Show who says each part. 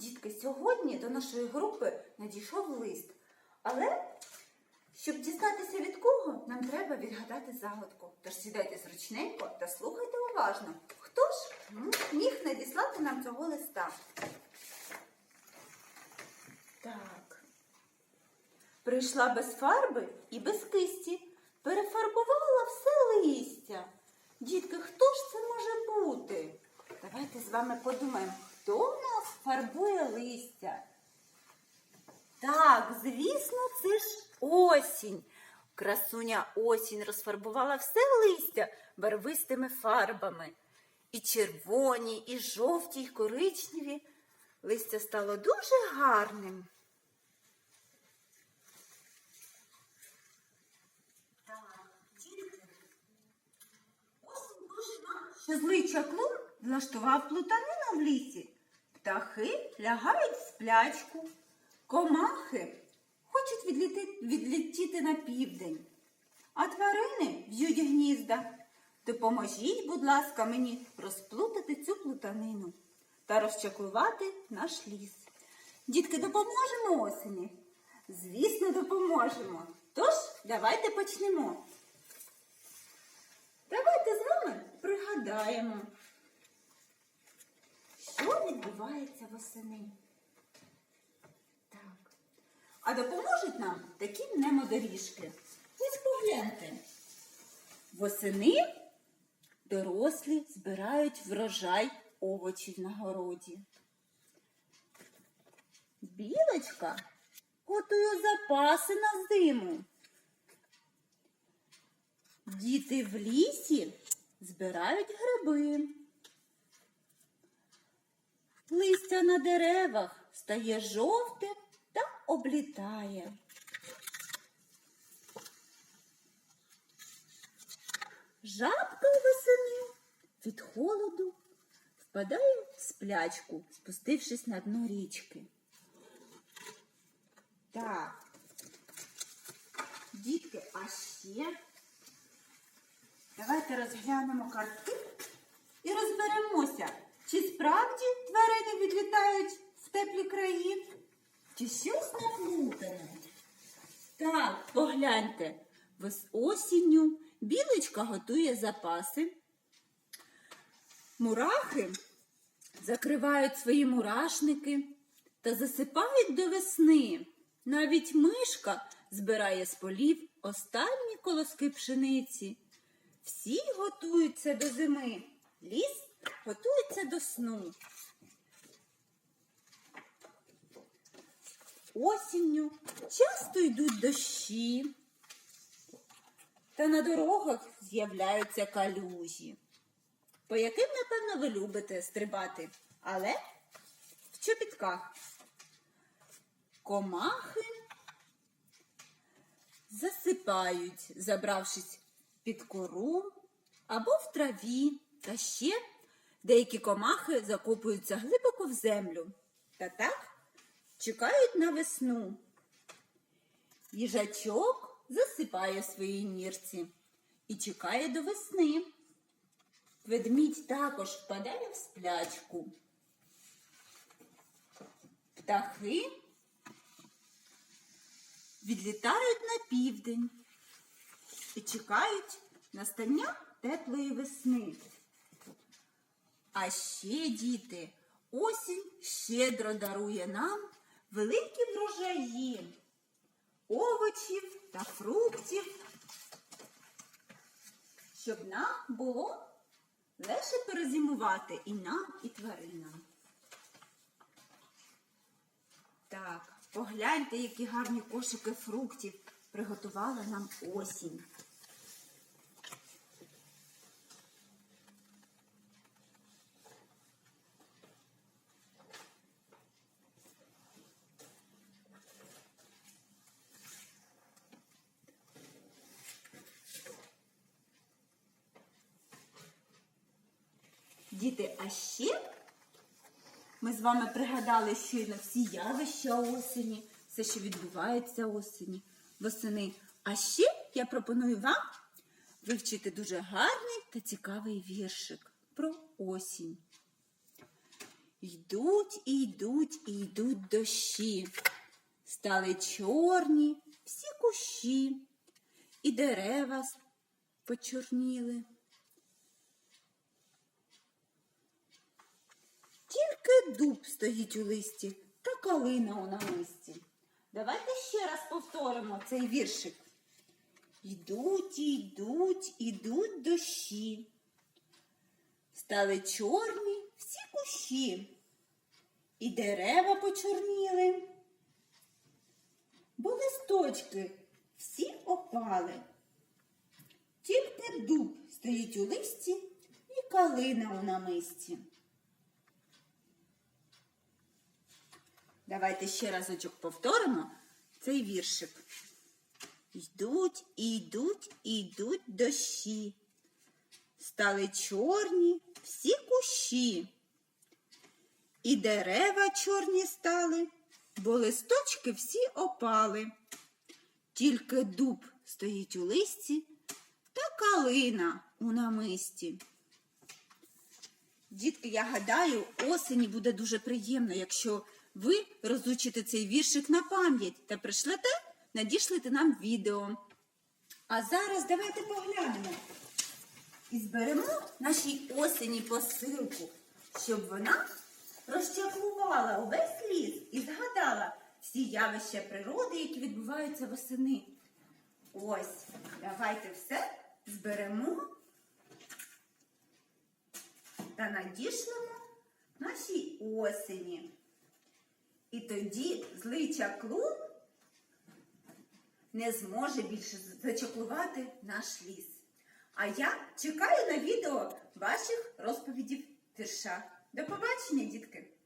Speaker 1: Дітки, сьогодні до нашої групи надійшов лист. Але щоб дізнатися від кого, нам треба відгадати загадку. Тож сідайте зручненько та слухайте уважно. Хто ж міг надіслати нам цього листа? Так. Прийшла без фарби і без кисті, перефарбувала все листя. Дітки, хто ж це може бути? Давайте з вами подумаємо, хто в нас фарбує листя? Так, звісно, це ж осінь. Красуня осінь розфарбувала все листя барвистими фарбами. І червоні, і жовті, і коричневі. Листя стало дуже гарним. що злий чаклун влаштував плутанину в лісі. Птахи лягають в сплячку, комахи хочуть відліти, відлетіти на південь, а тварини в'ють гнізда. Допоможіть, будь ласка, мені розплутати цю плутанину та розчаклувати наш ліс. Дітки, допоможемо осені? Звісно, допоможемо. Тож, давайте почнемо. Давайте з вами пригадаємо, що відбувається восени. Так. А допоможуть нам такі мнемодоріжки. Ось погляньте. Восени дорослі збирають врожай овочів на городі. Білочка готує запаси на зиму. Діти в лісі збирають гриби. Листя на деревах стає жовтим та облітає. Жабка весени від холоду впадає в сплячку, спустившись на дно річки. Так, дітки, а ще Давайте розглянемо картки і розберемося, чи справді тварини відлітають в теплі краї, чи щось наплутане. Так, погляньте, Вес- осінню білочка готує запаси. Мурахи закривають свої мурашники та засипають до весни. Навіть мишка збирає з полів останні колоски пшениці. Всі готуються до зими. Ліс готується до сну. Осінню часто йдуть дощі, та на дорогах з'являються калюжі, по яким, напевно, ви любите стрибати, але в чобітках. Комахи засипають, забравшись під кору або в траві, та ще деякі комахи закопуються глибоко в землю та так чекають на весну. Їжачок засипає в своїй нірці і чекає до весни. Ведмідь також впадає в сплячку. Птахи відлітають на південь і чекають настання теплої весни. А ще, діти, осінь щедро дарує нам великі врожаї овочів та фруктів, щоб нам було легше перезимувати і нам, і тваринам. Так, погляньте, які гарні кошики фруктів приготувала нам осінь. Діти, а ще ми з вами пригадали щойно всі явища осені, все, що відбувається осені, восени. А ще я пропоную вам вивчити дуже гарний та цікавий віршик про осінь. Йдуть і йдуть і йдуть дощі. Стали чорні всі кущі, і дерева почорніли. Тільки дуб стоїть у листі та калина у намисті. Давайте ще раз повторимо цей віршик. Йдуть, йдуть, ідуть дощі. Стали чорні всі кущі, і дерева почорніли, бо листочки всі опали. Тільки дуб стоїть у листі і калина у намисті. Давайте ще разочок повторимо цей віршик. Йдуть, і йдуть, і йдуть дощі. Стали чорні всі кущі. І дерева чорні стали, бо листочки всі опали. Тільки дуб стоїть у листі та калина у намисті. Дітки, я гадаю, осені буде дуже приємно, якщо ви розучите цей віршик на пам'ять та пришлете, надішлете нам відео. А зараз давайте поглянемо і зберемо нашій осені посилку, щоб вона розчаклувала увесь ліс і згадала всі явища природи, які відбуваються восени. Ось, давайте все зберемо та надішлемо нашій осені. І тоді злий чаклун не зможе більше зачаклувати наш ліс. А я чекаю на відео ваших розповідів вірша. До побачення, дітки!